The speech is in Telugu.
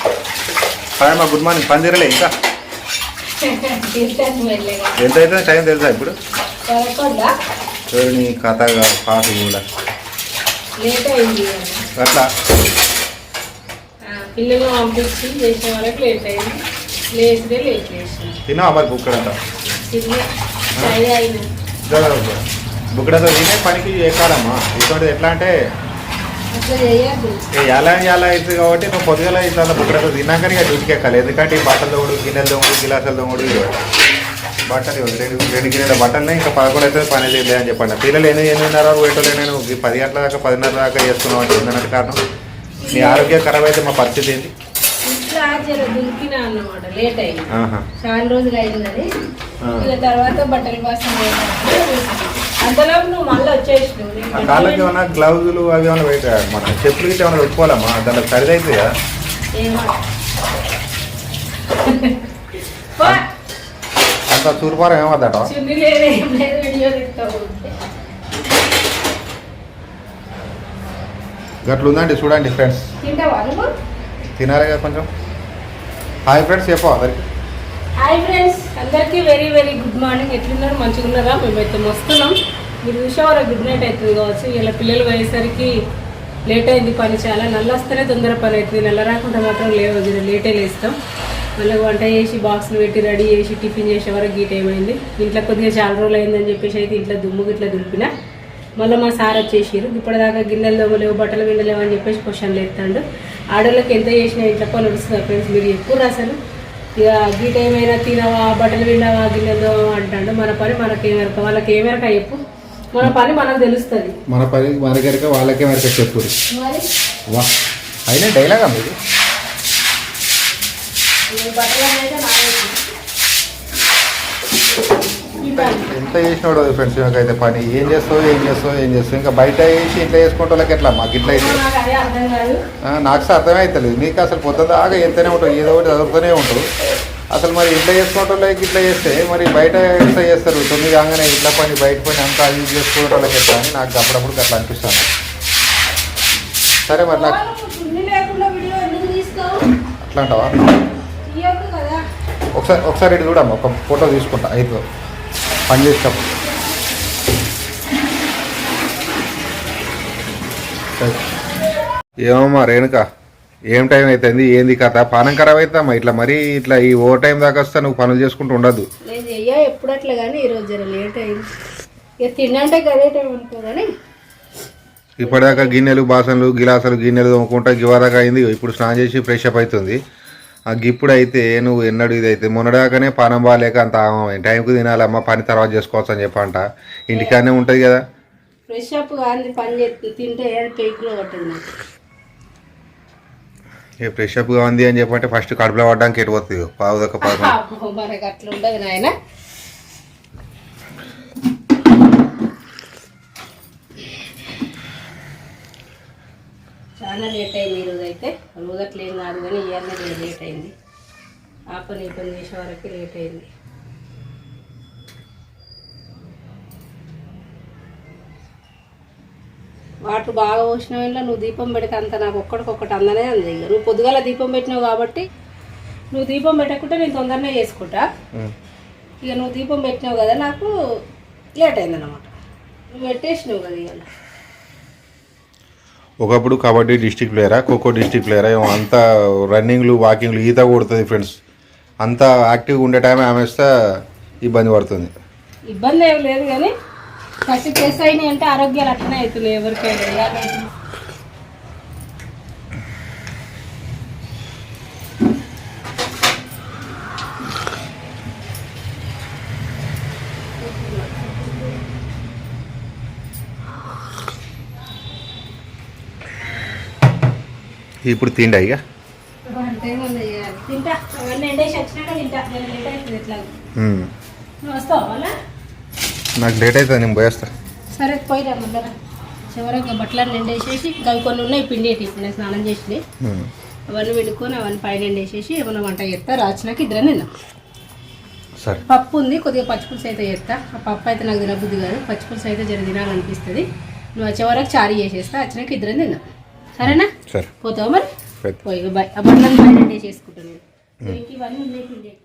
హాయ్ అమ్మా గుడ్ మార్నింగ్. పని తీరలే ఇంకా? ఎంత అవుతుంది టైం తెలుసా ఇప్పుడు? పదకొండా చూడు నీ కథగా పాటు కూడా. అట్లా? పిల్లలు పంపించి చేసిన వాళ్ళకి లేట్ అయింది. లేచితే లేట్ లేచిన తిన్నావా మరి బుక్కడంతా బుక్కడంతా తినే పనికి ఎక్కాలమ్మా ఇటువంటిది ఎట్లా అంటే ఎలా ఎలా అవుతుంది కాబట్టి నువ్వు పొద్దుగల ఇట్లా బుక్కడంతా తిన్నాక ఇక డ్యూటీకి ఎక్కాలి. ఎందుకంటే ఈ బట్టలు తోడు గిన్నెలు తోడు గిలాసాలు ఇవి బట్టలు ఇవ్వదు. రెండు రెండు గిన్నెల బట్టలనే ఇంకా పదకొండు అయితే పని చేయలే అని చెప్పండి. పిల్లలు ఎన్ని ఎనిమిదిన్నర వేటోలే నేను పది గంటల దాకా పదిన్నర దాకా చేస్తున్నావు అంటే ఉందన్నట్టు కారణం? నీ ఆరోగ్యం ఖరాబ్ అయితే మా పరిస్థితి ఏంటి. చాలా రోజులు అయిందని తర్వాత బట్టలు బాసం ఆ కాళ్ళకి ఏమైనా గ్లౌజులు అవి ఏమైనా బయట మన చెప్పులు గిట్ల ఏమైనా పెట్టుకోవాలమ్మా దాంట్లో ఖరీదైతుంది కదా. అంత తూర్పారం ఏమవుతాట గట్లు ఉందండి చూడండి ఫ్రెండ్స్. కదా కొంచెం. హాయ్ ఫ్రెండ్స్ చెప్పు అందరికి. హాయ్ ఫ్రెండ్స్ అందరికీ వెరీ వెరీ గుడ్ మార్నింగ్. ఎట్లున్నారు? మంచిగా ఉన్నారా మేమైతే వస్తున్నాం మీరు చూసేవారు గుడ్ నైట్ అవుతుంది కావచ్చు. ఇలా పిల్లలు పోయేసరికి లేట్ అయింది పని చాలా. నల్ల వస్తేనే తొందర పని అవుతుంది. నల్ల రాకుండా మాత్రం లేవు. లేటే లేస్తాం. మళ్ళీ వంట చేసి బాక్స్లు పెట్టి రెడీ చేసి టిఫిన్ చేసే వరకు గీ ఇంట్లో కొద్దిగా చాలా రోజులు అయిందని చెప్పేసి అయితే ఇంట్లో దుమ్ము ఇట్లా దులిపిన. మళ్ళీ మా సార్ వచ్చేసారు ఇప్పటిదాకా గిన్నెలు దొమ్మలేవు బట్టలు గిన్నెలేవు అని చెప్పేసి క్వశ్చన్లు ఎత్తాడు. ఆడోళ్ళకి ఎంత చేసినా ఇంట్లో పని నడుస్తుంది ఫ్రెండ్స్ మీరు ఎక్కువ అసలు? ఇక గీట ఏమైనా తినవా బట్టలు విండవా గిన్నెలు దోమవా అంటాడు. మన పని మనకేమెరక వాళ్ళకి ఏమెరక చెప్పు? మన పని మనకు తెలుస్తుంది. మన పని వాళ్ళకే మరి చెప్పు. వా. అయినా డైలాగా మీరు అయితే. ఎంత చేసినాడు ఫ్రెండ్స్ నాకైతే పని. ఏం చేస్తావు ఏం చేస్తావు ఏం చేస్తావు? ఇంకా బయట వేసి ఇంట్లో వేసుకుంటే వాళ్ళకి ఎట్లా? మాకు ఇట్లా అయితే. నాకు కాదు. ఆ, నాకు అసలు పొద్దున్న దాకా ఎంతనే ఉంటావు? ఏదో ఒకటి చదువుతూనే ఉంటావు. అసలు మరి ఇంట్లో చేసుకోవటం వాళ్ళకి ఇట్లా చేస్తే మరి బయట ఎట్లా చేస్తారు? తొమ్మిది కాగానే ఇంట్లో పని బయట పని అంతా యూజ్ చేసుకోవడం వాళ్ళకి ఎట్లా అని నాకు అప్పుడప్పుడు అట్లా అనిపిస్తాను సరే మరి నాకు అట్లా అంటావా ఒకసారి ఒకసారి ఇటు చూడమ్మా ఒక ఫోటో తీసుకుంటా అయితే పని చేసేటప్పుడు. ఏమమ్మా రేణుక? ఏం టైం అవుతుంది ఏంది కథ? పానం ఖరాబ్ అవుతామ్మా ఇట్లా మరీ ఇట్లా ఈ ఓవర్ టైం దాకా వస్తే నువ్వు పనులు చేసుకుంటూ చెయ్యా ఎప్పుడు అట్లా కానీ ఈరోజు జర లేట్ అయింది. ఇక తిన్నంటే గదే టైం అనుకో కానీ ఇప్పటిదాకా గిన్నెలు బాసనలు గిలాసాలు గిన్నెలు తోముకుంటా గివాదాకా అయింది. ఇప్పుడు స్నానం చేసి ఫ్రెష్ అప్ అవుతుంది ఆ గిప్పుడు అయితే నువ్వు ఎన్నడు ఇది అయితే మొన్నడాకనే పానం బాగాలేక అంత ఆగమైంది. టైంకి తినాలమ్మా పని తర్వాత చేసుకోవచ్చు అని చెప్పంట. ఇంటికాడనే ఉంటుంది కదా. ఫ్రెష్ అప్ కానీ పని చేస్తుంది తింటే ఏది ఇక ఫ్రెష్ ఉంది అని చెప్పంటే ఫస్ట్ కడుపులో పడడానికి ఎటు పోతుంది పావుదక్క పావు అబ్బో, అట్లా ఉండదు నాయన. చాలా లేట్ అయింది ఈరోజు అయితే. రోజు అట్లా ఏం కాదు కానీ ఇయర్నే లేట్ అయింది. ఆ పని పని చేసే వరకు లేట్ అయింది. వాటర్ బాగా పోసిన వెళ్ళ నువ్వు దీపం పెడితే అంత నాకు ఒక్కడికొక్కటి అందనే అంది. ఇక నువ్వు పొద్దుగాల దీపం పెట్టినావు కాబట్టి నువ్వు దీపం పెట్టకుంటే నేను తొందరనే చేసుకుంటా. ఇక నువ్వు దీపం పెట్టినావు కదా నాకు లేట్ అయిందన్నమాట. నువ్వు పెట్టేసినావు కదా ఇవాళ. ఒకప్పుడు కబడ్డీ డిస్టిక్ ప్లేయరా ఖోఖో డిస్టిక్ ప్లేయరా అంత రన్నింగ్లు వాకింగ్లు ఈత కొడుతుంది ఫ్రెండ్స్. అంత యాక్టివ్గా ఉండే టైం ఆమె వస్తే ఇబ్బంది పడుతుంది. ఇబ్బంది ఏం లేదు కానీ ఫస్ట్ ప్లస్ అయినాయి అంటే ఆరోగ్యాలు అట్లనే అవుతున్నాయి ఎవరికైనా. ఇప్పుడు తిండి ఇక? తింటా. అవన్నీ ఎండేసి వచ్చినాక తింటా. లేట్ అవుతుంది ఎట్లా నువ్వు వస్తావా మళ్ళా? నాకు లేట్ అవుతుంది నేను పోయేస్తా. సరే పోయిరా మళ్ళా చివరికి బట్టలు ఎండేసేసి ఇంకా అవి కొన్ని ఉన్నాయి పిండి ఇప్పుడు నేను స్నానం చేసి. అవన్నీ వండుకొని అవన్నీ పైన ఎండేసేసి ఏమైనా వంట చేస్తా రాచినాక ఇద్దరు నిన్న సరే. పప్పు ఉంది కొద్దిగా పచ్చిపులుసు అయితే చేస్తా. ఆ పప్పు అయితే నాకు తినబుద్ధి కాదు. పచ్చిపులుసు అయితే జర తినాలనిపిస్తుంది. నువ్వు వచ్చే వరకు చారీ చేసేస్తా వచ్చినాక ఇద్దరం తిందాం. సరేనా? సరే. పోతావా మరి? పోయి బయ- ఆ బండ్లను బయట చేసుకుంటాను ఇవన్నీ ఉన్నాయి